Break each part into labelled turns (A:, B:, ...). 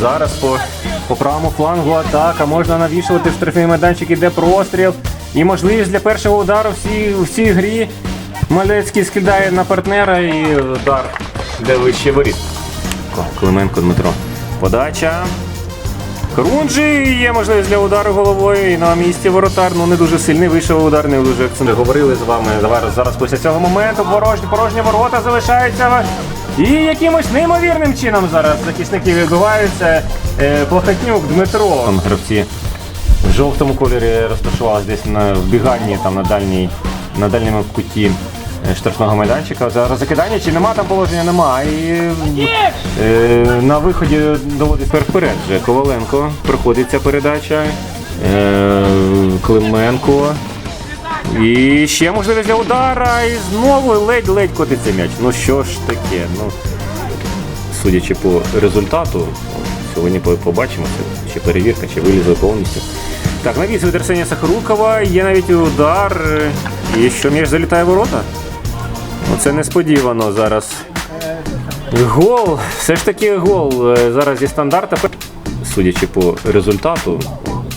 A: Зараз по, по правому флангу атака. Можна навішувати в штрафний майданчик, іде простріл. І можливість для першого удару всі, в цій грі. Малецький скидає на партнера і удар де вище воріт. Клименко Дмитро. Подача. Крунджі є можливість для удару головою і на місці воротар. Ну не дуже сильний вийшов удар, не дуже акцент. Говорили з вами зараз, зараз після цього моменту. Порожні, порожні ворота залишаються. І якимось неймовірним чином зараз захисники відбуваються. Е, Плохотнюк Дмитро. Там гравці в жовтому кольорі розташувалися десь на вбіганні там на дальній на дальньому куті е, штрафного майданчика. Зараз закидання чи нема там положення? Нема. І е, на виході доводить вперед. Вже Коваленко проходить ця передача. Е, Клименко. І ще можливість для удара. І знову ледь-ледь котиться м'яч. Ну що ж таке? Ну, судячи по результату, сьогодні по- побачимо, чи перевірка, чи вилізли повністю. Так, навіс від Арсенія Сахарукова, є навіть удар. І що м'яч залітає в ворота? Ну, це несподівано зараз. Гол, все ж таки гол. Е, Зараз зі стандарта. Судячи по результату,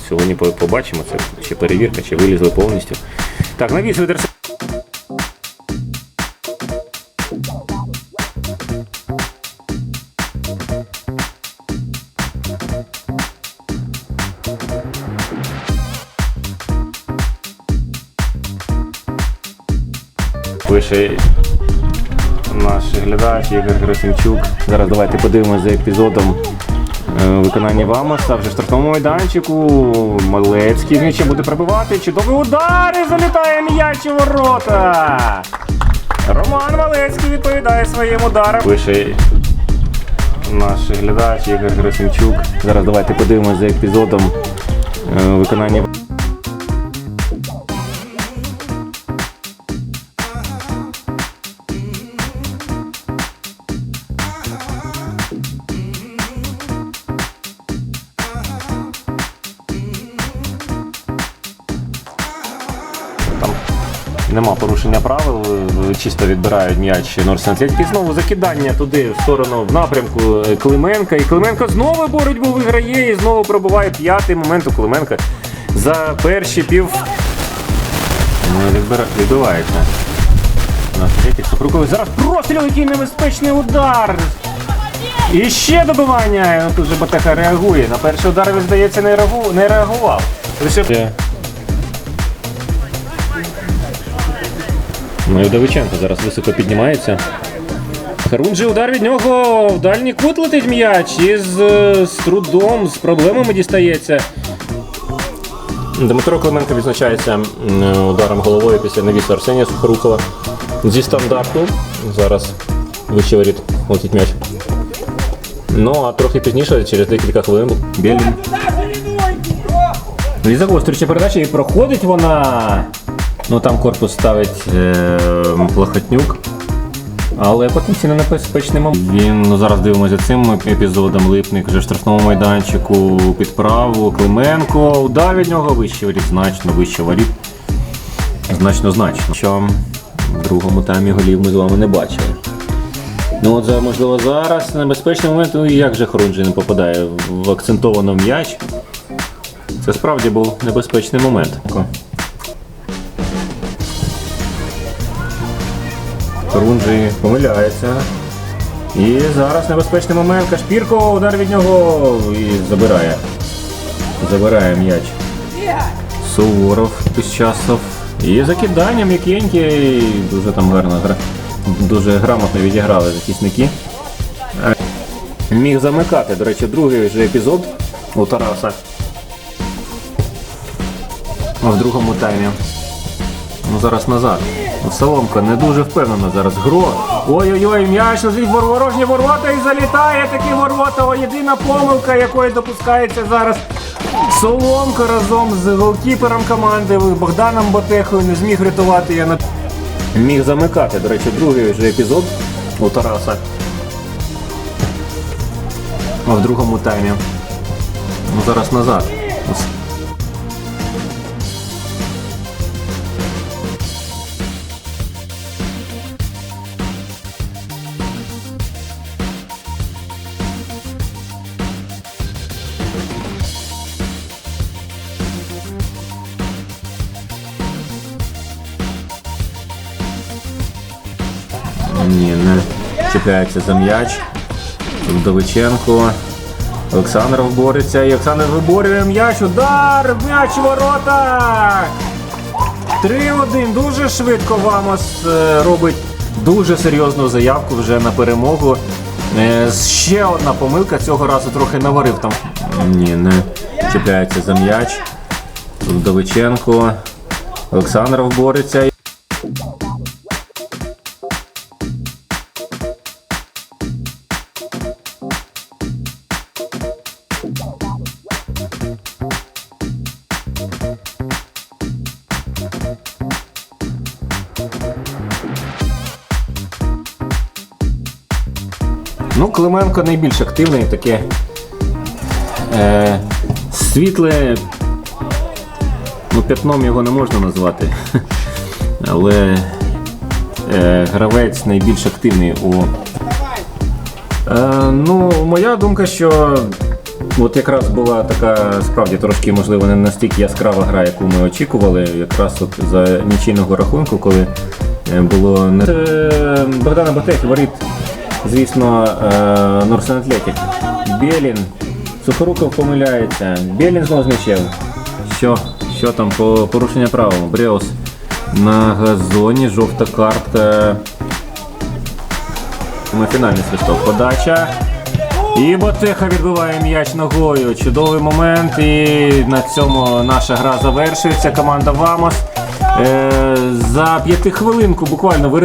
A: сьогодні по- побачимо, це чи перевірка, чи вилізли повністю. Так, навіс від Пише наш глядач Ігор Герасимчук. Зараз давайте подивимося за епізодом е, виконання Вамоса. Вже в штрафному майданчику. Малецький з м'ячем буде пробивати. Чудовий удар і залітає м'яч у ворота. Роман Малецький відповідає своїм ударом. Пише наш глядач Ігор Герасимчук. Зараз давайте подивимося за епізодом е, виконання. Нема порушення правил, е, чисто відбирають м'яч Норсен Атлетики. Знову закидання туди, в сторону, в напрямку е, Клименка. І Клименко знову боротьбу виграє і знову пробуває п'ятий момент у Клименка за перші пів. Ну, відбира... Відбивається. Сухруковий. Зараз простріл, який небезпечний удар. І ще добивання. Тут же Батеха реагує. На перший удар він, здається, не реагував. Лише... Ну і Вдовиченко зараз високо піднімається. Харунджі удар від нього в дальній кут летить м'яч і з, з трудом, з проблемами дістається. Дмитро Клименко відзначається ударом головою після навісу Арсенія Сухорукова. Зі стандарту. Зараз вище воріт летить м'яч. Ну, а трохи пізніше, через декілька хвилин, Бєлін. І загострююча передача, і проходить вона. Ну там корпус ставить е, Плохотнюк. Але потенційно небезпечний момент. Він ну, зараз дивимося цим епізодом. Липник вже в штрафному майданчику під праву. Клименко. Удар від нього вище воріт, значно вище воріт. Значно значно. Що в другому таймі голів ми з вами не бачили. Ну от можливо зараз небезпечний момент, ну і як же Хорунжий не попадає в акцентовано м'яч. Це справді був небезпечний момент. Хорунжий помиляється. І зараз небезпечний момент. Кашпірко, удар від нього і забирає. Забирає м'яч. Суворов Піщасов. І закидання м'якеньке, дуже там гарно гра. Дуже грамотно відіграли захисники. Міг замикати, до речі, другий вже епізод у Тараса. В другому таймі. Ну зараз назад. Ну, Соломка не дуже впевнено зараз. Гро. Ой-ой-ой, м'яч лежить в ворожні ворота і залітає такі ворота. О, єдина помилка, якої допускається зараз. Соломка разом з голкіпером команди Богданом Ботехою не зміг рятувати я на. Міг замикати, до речі, другий вже епізод у Тараса. В другому таймі. Ну зараз назад. Ні, не чіпляється за м'яч. Вдовиченко. Олександров бореться. І Олександр виборює м'яч. Удар! М'яч ворота! 3-1. Дуже швидко Вамос е, робить дуже серйозну заявку вже на перемогу. Е, Ще одна помилка, цього разу трохи наварив там. Ні, не чіпляється за м'яч. Вдовиченко. Олександров бореться. Клименко найбільш активний, таке е, світле. Ну, п'ятном його не можна назвати. Але е, гравець найбільш активний у. Е, ну, моя думка, що от якраз була така справді трошки, можливо, не настільки яскрава гра, яку ми очікували, якраз от за нічийного рахунку, коли е, було не Е, Богдана Батехи воріт, звісно, е, Норсен Атлетік. Білін. Сухоруков помиляється. Білін знову з м'ячем. Що? Що там по порушення правил? Бреус на газоні, жовта картка. На фінальний свисток. Подача. І Ботеха відбиває м'яч ногою. Чудовий момент. І на цьому наша гра завершується. Команда Вамос. Е, за п'ятихвилинку буквально вириває.